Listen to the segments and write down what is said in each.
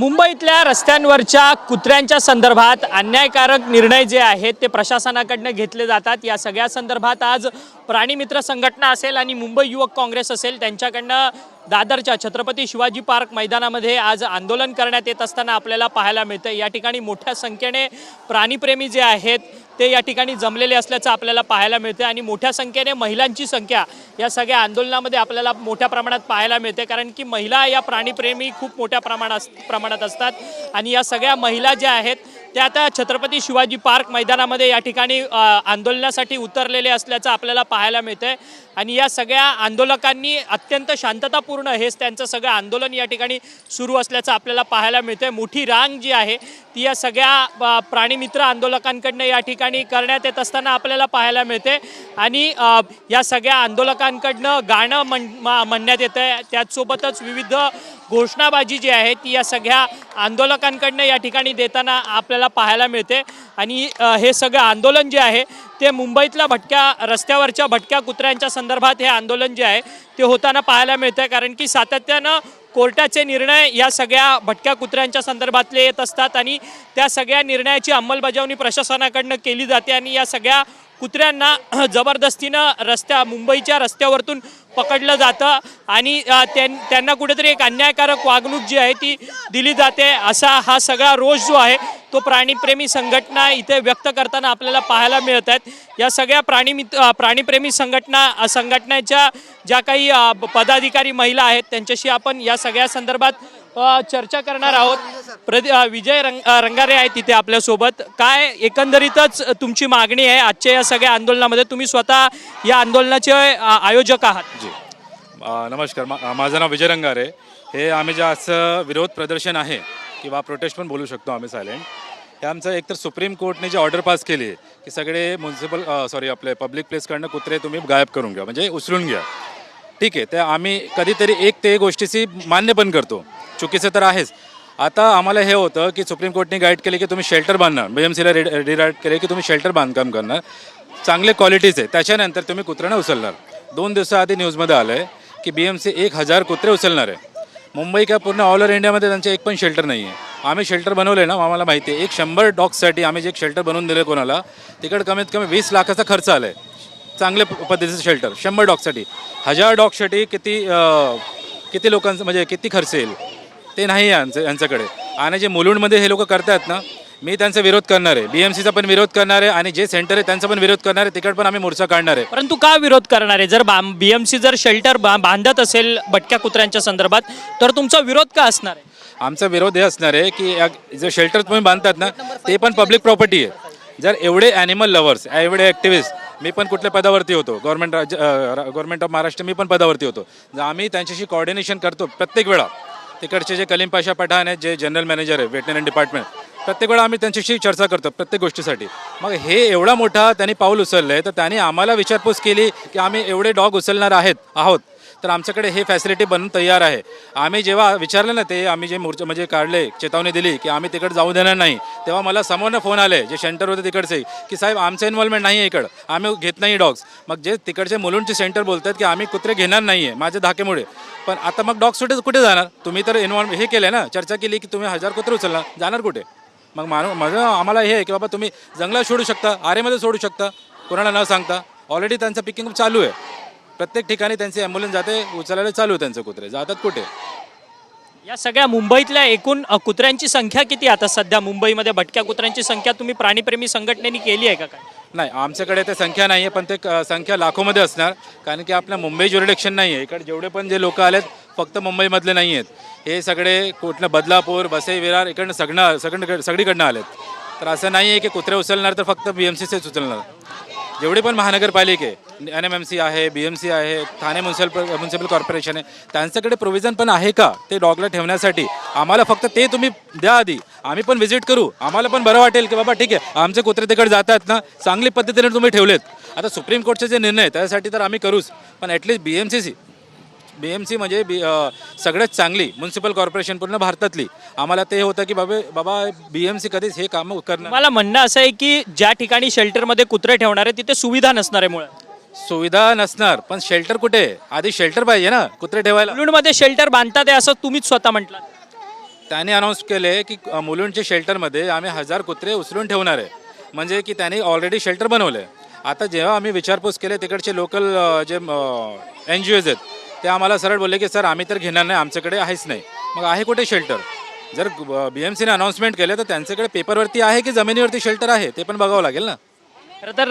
मुंबईतल्या रस्त्यांवरच्या कुत्र्यांच्या संदर्भात अन्यायकारक निर्णय जे आहेत ते प्रशासनाकडनं घेतले जातात. या सगळ्या संदर्भात आज प्राणीमित्र संघटना असेल आणि मुंबई युवक काँग्रेस असेल त्यांच्याकडनं दादरच्या छत्रपती शिवाजी पार्क मैदानामध्ये आज आंदोलन करण्यात येत असताना आपल्याला पाहायला मिळतं या ठिकाणी मोठ्या संख्येने प्राणीप्रेमी जे आहेत ते या ठिकाणी जमलेले असल्याचं आपल्याला पाहायला मिळते आणि मोठ्या संख्येने महिलांची संख्या या सगळ्या आंदोलनामध्ये आपल्याला मोठ्या प्रमाणात पाहायला मिळते कारण की महिला या प्राणीप्रेमी खूप मोठ्या प्रमाणात प्रमाणात असतात आणि या सगळ्या महिला ज्या आहेत त्या आता छत्रपती शिवाजी पार्क मैदानामध्ये या ठिकाणी आंदोलनासाठी उतरलेले असल्याचं आपल्याला पाहायला मिळतंय. आणि या सगळ्या आंदोलकांनी अत्यंत शांततापूर्ण हेच त्यांचं सगळं आंदोलन या ठिकाणी सुरू असल्याचं आपल्याला पाहायला मिळतंय. मोठी रांग जी आहे ती या सगळ्या प्राणीमित्र आंदोलकांकडनं या ठिकाणी करण्यात येत असताना आपल्याला पाहायला मिळते. आणि या सगळ्या आंदोलकांकडनं गाणं म्हण म्हणण्यात येतं आहे त्याचसोबतच विविध घोषणाबाजी जी आहे ती या सगळ्या आंदोलकांकडनं या ठिकाणी देताना आपल्याला पाहायला मिळते. आणि हे सगळं आंदोलन जे आहे ते मुंबईतल्या भटक्या रस्त्यावरच्या भटक्या कुत्र्यांच्या संदर्भात हे आंदोलन जे आहे ते होताना पाहायला मिळतं कारण की सातत्यानं कोर्टाचे निर्णय या सगळ्या भटक्या कुत्र्यांच्या संदर्भातले येत असतात आणि त्या सगळ्या निर्णयाची अंमलबजावणी प्रशासनाकडनं केली जाते आणि या सगळ्या कुत्र्यांना जबरदस्तीनं रस्त्या मुंबईच्या रस्त्यावरतून पकडलं जातं आणि त्यां त्यांना कुठेतरी एक अन्यायकारक वागणूक जी आहे ती दिली जाते. असा हा सगळा रोष जो आहे तो प्राणीप्रेमी संघटना इथे व्यक्त करताना आपल्याला पाहायला मिळत आहेत या सगळ्या प्राणी प्राणीप्रेमी संघटना संघटनेच्या ज्या काही पदाधिकारी महिला आहेत त्यांच्याशी आपण या सगळ्या संदर्भात चर्चा करणार आहोत. प्रद विजय रंग रंगारे आहेत तिथे आपल्यासोबत. काय एकंदरीतच तुमची मागणी आहे? आजच्या या सगळ्या आंदोलनामध्ये तुम्ही स्वतः या आंदोलनाचे आयोजक आहात. जी. नमस्कार. माझं नाव विजय रंगारे. हे आम्ही जे आजचं विरोध प्रदर्शन आहे किंवा प्रोटेस्ट पण बोलू शकतो आम्ही सायलेंट हे आमचं एकतर सुप्रीम कोर्टने जे ऑर्डर पास केली आहे की सगळे म्युन्सिपल सॉरी आपले पब्लिक प्लेसकडनं कुत्रे तुम्ही गायब करून घ्या म्हणजे उचलून घ्या. ठीक आहे तर आम्ही कधीतरी एक ते गोष्टीची मान्य पण करतो. चुकीचं तर आहेच. आता आम्हाला हे होतं की सुप्रीम कोर्टने गाईड केले की तुम्ही शेल्टर बांधणार. बी एम सीला रिडायट केले की तुम्ही शेल्टर बांधकाम करणार. चांगले क्वालिटीचे त्याच्यानंतर तुम्ही कुत्र्यांना उचलणार. दोन दिवसाआधी न्यूजमध्ये आलं आहे की बी एम सी एक हजार कुत्रे उचलणार आहे. मुंबई काय पूर्ण ऑल ओव्हर इंडियामध्ये त्यांचे एक पण शेल्टर नाही आहे आम्ही शेल्टर बनवले ना आम्हाला माहिती आहे एक शंभर डॉग्ससाठी आम्ही जे एक शेल्टर बनवून दिले कोणाला तिकडे कमीत कमी वीस लाखाचा खर्च आला आहे चांगल्या प- पद्धतीचं शेल्टर शंभर डॉगसाठी हजार डॉगसाठी किती किती लोकांचं म्हणजे किती खर्च येईल? ते नाही आहे यांचं यांच्याकडे. आणि जे मुलुंडमध्ये हे लोक करतात ना मी त्यांचा विरोध करणार आहे. बी एम सीचा पण विरोध करणार आहे आणि जे सेंटर आहे त्यांचा पण विरोध करणार आहे. तिकडे पण आम्ही मोर्चा काढणार आहे. परंतु का विरोध करणार आहे? जर बीएमसी जर शेल्टर बांधत असेल भटक्या कुत्र्यांच्या संदर्भात तर तुमचा विरोध का असणार आहे? आमचा विरोध हे असणार आहे की जे शेल्टर तुम्ही बांधतात ना ते पण पब्लिक प्रॉपर्टी आहे. जर एवढे ॲनिमल लवर्स एवढे ॲक्टिव्हिस्ट मी पण कुठल्या पदावरती होतो? गव्हर्नमेंट राज्य गव्हर्नमेंट ऑफ महाराष्ट्र मी पण पदावरती होतो. आम्ही त्यांच्याशी कॉर्डिनेशन करतो प्रत्येक वेळा तिकडचे जे कलीम पाशा पठाण आहेत जे जनरल मॅनेजर आहे वेटनरी डिपार्टमेंट प्रत्येक वेळा आम्ही त्यांच्याशी चर्चा करतो प्रत्येक गोष्टीसाठी. मग हे एवढा मोठा त्यांनी पाऊल उचललं आहे तर त्यांनी आम्हाला विचारपूस केली की आम्ही एवढे डॉग उचलणार आहेत आहोत. तर आमच्याकडे हे फॅसिलिटी बनून तयार आहे. आम्ही जेव्हा विचारलं ना ते आम्ही जे मोर्चा म्हणजे काढले चेतावणी दिली की आम्ही तिकडे जाऊ देणार नाही तेव्हा मला समोरनं फोन आले जे सेंटर होते तिकडचे की साहेब आमचं इन्व्हॉल्वमेंट नाही आहे इकडं आम्ही घेत नाही डॉग्स मग जे तिकडचे मुलुंडचे सेंटर बोलतात की आम्ही कुत्रे घेणार नाही आहे माझ्या धाकेमुळे. पण आता मग डॉग कुठे कुठे जाणार? तुम्ही तर इन्व्हॉल्व हे केलं ना चर्चा केली की तुम्ही हजार कुत्रे उचलणार जाणार कुठे? मग मानव माझं आम्हाला हे आहे की बाबा तुम्ही जंगलात सोडू शकता आरेमध्ये सोडू शकता कोणाला न सांगता. ऑलरेडी त्यांचं पिकिंग चालू आहे. प्रत्येक ठिकाणी त्यांचे ॲम्ब्युलन्स जाते उचलायला चालू आहे त्यांचे कुत्रे. जातात कुठे? या सगळ्या मुंबईतल्या एकूण कुत्र्यांची संख्या किती आता सध्या? मुंबईमध्ये भटक्या कुत्र्यांची संख्या तुम्ही प्राणीप्रेमी संघटनेने केली आहे का काय? नाही आमच्याकडे ते संख्या नाही आहे पण ते क- संख्या लाखोमध्ये असणार. कारण की आपल्या मुंबई ज्युरिडिक्शन नाही आहे इकडे जेवढे पण जे लोक आलेत फक्त मुंबईमधले नाही आहेत. हे सगळे कुठलं बदलापूर वसई विरार इकडनं सगळं सगळं सगळीकडनं आलेत. तर असं नाही आहे की कुत्रे उचलणार तर फक्त बी एम सीचेच उचलणार. जेवढे पण महानगरपालिके एन एम एम सी आहे बी एम सी आहे ठाणे म्युन्सिपल म्युन्सिपल कॉर्पोरेशन आहे त्यांच्याकडे प्रोव्हिजन पण आहे का ते डॉगला ठेवण्यासाठी? आम्हाला फक्त ते तुम्ही द्या आधी. आम्ही पण व्हिजिट करू. आम्हाला पण बरं वाटेल की बाबा ठीक आहे आमचे कुत्रे तिकडे जातात ना चांगली पद्धतीने तुम्ही ठेवलेत. आता सुप्रीम कोर्टचे जे निर्णय त्यासाठी तर आम्ही करूच. पण at least B M C C B M C म्हणजे बी सगळ्यात चांगली म्युन्सिपल कॉर्पोरेशन पूर्ण भारतातली. आम्हाला ते होतं की बाबा बाबा बी एम सी कधीच हे कामं करणार मला म्हणणं असं आहे की ज्या ठिकाणी शेल्टरमध्ये कुत्रे ठेवणार आहे तिथे सुविधा नसणार आहे मुळात. सुविधा नसणार पण शेल्टर कुठे? आधी शेल्टर पाहिजे ना कुत्रे ठेवायला. मुलुंडमध्ये शेल्टर बांधतात आहे असं तुम्हीच स्वतः म्हटलं त्याने अनाऊन्स केले की मुलुंडच्या शेल्टरमध्ये आम्ही हजार कुत्रे उचलून ठेवणार आहे. म्हणजे की त्यांनी ऑलरेडी शेल्टर बनवलं आता जेव्हा आम्ही विचारपूस केले तिकडचे लोकल जे एन जी ओज आहेत ते आम्हाला सरळ बोलले की सर आम्ही तर घेणार नाही आमच्याकडे आहेच नाही. मग आहे कुठे शेल्टर जर बी एम सीने अनाऊन्समेंट केलं तर त्यांच्याकडे पेपरवरती आहे की जमिनीवरती शेल्टर आहे? ते पण बघावं लागेल ना. खरं तर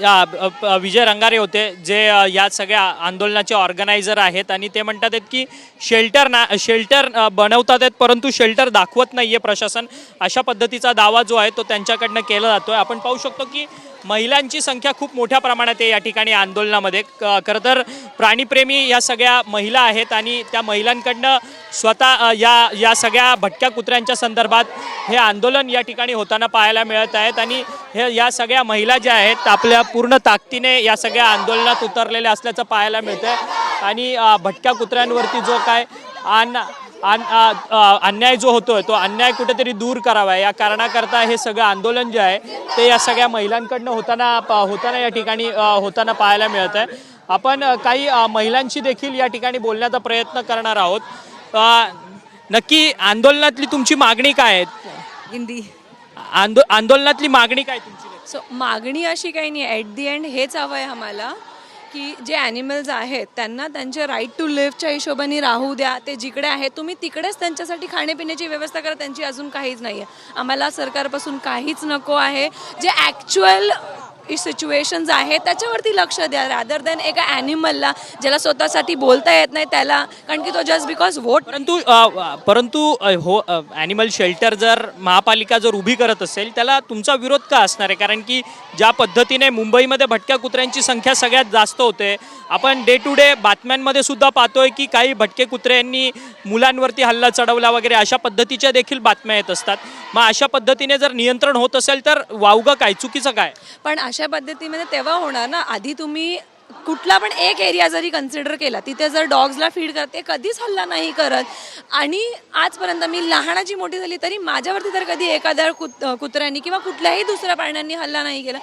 या, विजय रंगारे होते जे या सगळ्या आंदोलनाचे ऑर्गनायझर आहेत आणि ते म्हणतात आहेत की शेल्टर ना शेल्टर बनवतात आहेत परंतु शेल्टर दाखवत नाही आहे प्रशासन. अशा पद्धतीचा दावा जो आहे तो त्यांच्याकडनं केला जातो आहे आपण पाहू शकतो की महिलांची संख्या खूप मोठ्या प्रमाणात आहे या ठिकाणी आंदोलनामध्ये. क- खरं तर प्राणीप्रेमी या सगळ्या महिला आहेत आणि त्या महिलांकडनं स्वतः या या सगळ्या भटक्या कुत्र्यांच्या संदर्भात हे आंदोलन या ठिकाणी होताना पाहायला मिळत आहेत आणि हे या सगळ्या महिला ज्या आहेत आपल्या पूर्ण ताकदीने या सगळ्या आंदोलनात उतरलेल्या असल्याचं पाहायला मिळतंय. आणि भटक्या कुत्र्यांवरती जो काय आणि अन्याय जो होतोय तो अन्याय कुठेतरी दूर करावा. या कारणाकरता हे सगळं आंदोलन जे आहे ते या सगळ्या महिलांकडनं होताना होताना या ठिकाणी होताना पाहायला मिळत आहे आपण काही महिलांशी देखील या ठिकाणी बोलण्याचा प्रयत्न करणार आहोत. नक्की आंदोलनातली तुमची मागणी काय आहे? हिंदी. आंदो आंदोलनातली मागणी काय तुमची? सो मागणी अशी काही नाही. ॲट दी एंड हेच हवं आहे आम्हाला. की जे ॲनिमल्स आहेत त्यांना त्यांचे राईट टू लिव्हच्या हिशोबाने राहू द्या. ते जिकडे आहेत तुम्ही तिकडेच त्यांच्यासाठी खाण्यापिण्याची व्यवस्था करा. त्यांची अजून काहीच नाही आहे आम्हाला सरकारपासून काहीच नको आहे. जे ॲक्च्युअल सिच्युएशन्स आहेत त्याच्यावरती लक्ष द्या. रादर दॅन एका ॲनिमलला ज्याला स्वतःसाठी बोलता येत नाही त्याला कारण की तो जस्ट बिकॉज वोट परंतु अ, परंतु अ, हो ॲनिमल शेल्टर जर महापालिका जर उभी करत असेल त्याला तुमचा विरोध का असणार आहे? कारण की ज्या पद्धतीने मुंबईमध्ये भटक्या कुत्र्यांची संख्या सगळ्यात जास्त होते आपण डे टू डे बातम्यांमध्ये सुद्धा पाहतोय की काही भटके कुत्र्यांनी मुलांवरती हल्ला चढवला वगैरे अशा पद्धतीच्या देखील बातम्या येत असतात. मग अशा पद्धतीने जर नियंत्रण होत असेल तर वावगं काय? चुकीचं काय? पण अशा अशा पद्धतीमध्ये तेव्हा होणार ना? आधी तुम्ही कुठला पण एक एरिया जरी कन्सिडर केला तिथे जर डॉग्सला फीड करते कधीच हल्ला नाही करत. आणि आजपर्यंत मी लहानाची मोठी झाली तरी माझ्यावरती तर कधी एखाद्या कुत कुत्र्यांनी किंवा कुठल्याही दुसऱ्या प्राण्यांनी हल्ला नाही केला.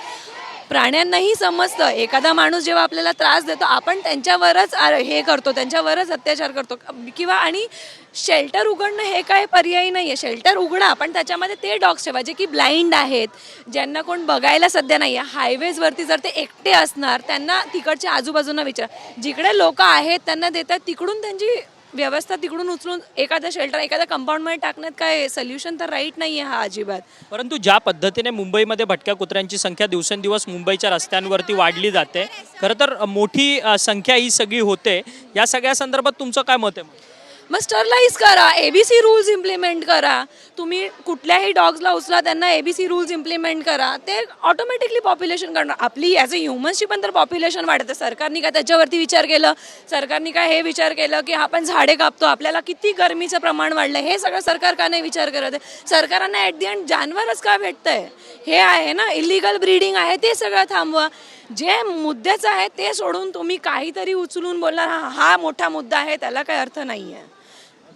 प्राण्यांनाही समजतं. एखादा माणूस जेव्हा आपल्याला त्रास देतो आपण त्यांच्यावरच हे करतो त्यांच्यावरच अत्याचार करतो. किंवा आणि शेल्टर उघडणं हे काय पर्यायी नाही आहे शेल्टर उघडा पण त्याच्यामध्ये ते डॉग्स ठेवा जे की ब्लाइंड आहेत ज्यांना कोण बघायला सध्या नाही आहे हायवेजवरती जर ते एकटे असणार त्यांना तिकडच्या आजूबाजूंना विचार. जिकडे लोक आहेत त्यांना देतात तिकडून त्यांची व्यवस्था तिकडून उचलून एखाद्या शेल्टर एखाद्या कंपाऊंडमध्ये टाकण्यात काय सोल्युशन तर राईट नाही आहे हा अजिबात. परंतु ज्या पद्धतीने मुंबईमध्ये भटक्या कुत्र्यांची संख्या दिवसेंदिवस मुंबईच्या रस्त्यांवरती वाढली जाते खरं तर मोठी संख्या ही सगळी होते. या सगळ्या संदर्भात तुमचं काय मत आहे मग? मग स्टरलाइज करा एबीसी रूल्स इम्प्लिमेंट करा. तुम्ही कुठल्याही डॉग्सला उचला त्यांना एबीसी रूल्स इम्प्लिमेंट करा. ते ऑटोमॅटिकली पॉप्युलेशन करणार आपली ॲज अ ह्युमन्सची पण तर पॉप्युलेशन वाढते. सरकारने काय त्याच्यावरती विचार केलं? सरकारने काय हे विचार केलं की आपण झाडे कापतो? आपल्याला किती गरमीचं प्रमाण वाढलं हे सगळं सरकार का नाही विचार करत आहे? सरकारांना ॲट दी एंड जानवरच का आहे हे आहे ना इलिगल ब्रीडिंग आहे ते सगळं थांबवा. जे मुद्द्याचं आहे ते सोडून तुम्ही काहीतरी उचलून बोलणार. हा हा मोठा मुद्दा आहे त्याला काही अर्थ नाही आहे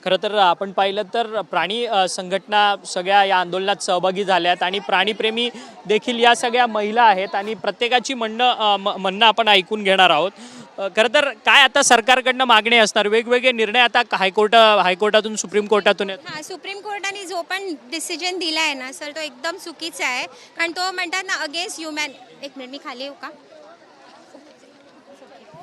खरं तर आपण पाहिलं तर प्राणी संघटना सगळ्या या आंदोलनात सहभागी झाल्यात आणि प्राणीप्रेमी देखील या सगळ्या महिला आहेत आणि प्रत्येकाची म्हणणं म्हणणं आपण ऐकून घेणार आहोत. खरं तर काय आता सरकारकडनं मागणी असणार? वेगवेगळे निर्णय आता हायकोर्ट हायकोर्टातून सुप्रीम कोर्टातून येत हां सुप्रीम कोर्टाने जो पण डिसिजन दिला आहे ना सर तो एकदम चुकीचा आहे. कारण तो म्हणतात ना अगेन्स्ट ह्युमॅन एक मिनिट मी खाली येऊ का?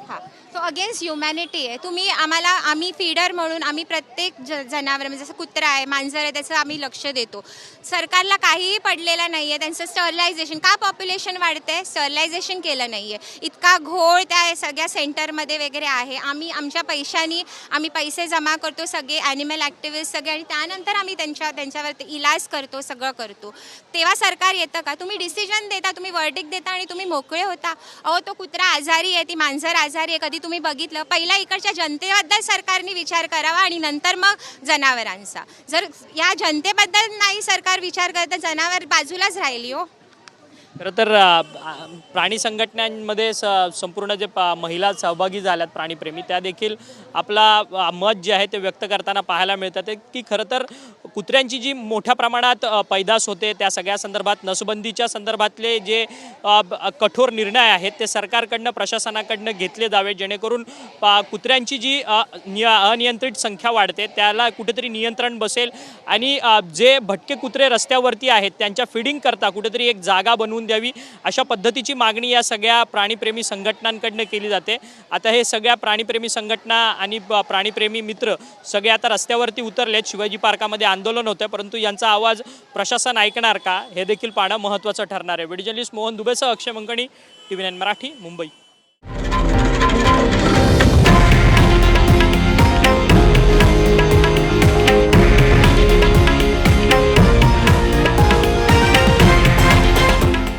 हां. तो अगेन्स्ट ह्युमॅनिटी आहे तुम्ही आम्हाला आम्ही फीडर म्हणून आम्ही प्रत्येक ज जनावर म्हणजे जसं कुत्रा आहे मांजर आहे त्याचं आम्ही लक्ष देतो. सरकारला काहीही पडलेलं नाही आहे त्यांचं स्टरलायझेशन का पॉप्युलेशन वाढते स्टरलायझेशन केलं नाही आहे इतका घोळ त्या सगळ्या सेंटरमध्ये वगैरे आहे. आम्ही आमच्या पैशानी आम्ही पैसे जमा करतो सगळे ॲनिमल ॲक्टिव्हिस्ट सगळे आणि त्यानंतर आम्ही त्यांच्या त्यांच्यावरती इलाज करतो सगळं करतो. तेव्हा सरकार येतं का? तुम्ही डिसिजन देता तुम्ही वर्डिक देता आणि तुम्ही मोकळे होता. अहो तो कुत्रा आजारी आहे ती मांजर आजारी आहे कधी तुम्ही बघितलं पहिला इकडच्या जनतेबद्दल सरकारने विचार करावा आणि नंतर मग जनावरांचा. जर या जनतेबद्दल नाही सरकार विचार करत जनावर बाजूलाच राहिली हो. खरं तर प्राणी संघटनांमध्ये स संपूर्ण जे पा महिला सहभागी झाल्यात प्राणीप्रेमी त्या देखील आपला मत जे आहे ते व्यक्त करताना पाहायला मिळतात. की खरं तर कुत्र्यांची जी मोठ्या प्रमाणात पैदास होते त्या सगळ्या संदर्भात नसबंदीच्या संदर्भातले जे कठोर निर्णय आहेत ते सरकारकडनं प्रशासनाकडनं घेतले जावे जेणेकरून पा कुत्र्यांची जी निय अनियंत्रित संख्या वाढते त्याला कुठेतरी नियंत्रण बसेल. आणि जे भटके कुत्रे रस्त्यावरती आहेत त्यांच्या फिडिंग करता कुठेतरी एक जागा बनवून द्यावी अशा पद्धतीची मागणी या सगळ्या प्राणीप्रेमी संघटनांकडनं केली जाते. आता हे सगळ्या प्राणीप्रेमी संघटना आणि प्राणीप्रेमी मित्र सगळे आता रस्त्यावरती उतरलेत. शिवाजी पार्कामध्ये आंदोलन होतं परंतु यांचा आवाज प्रशासन ऐकणार का? हे देखील पाहणं महत्त्वाचं ठरणार आहे. Video journalist Mohan दुबेसह Akshay Mankani T V nine Marathi Mumbai.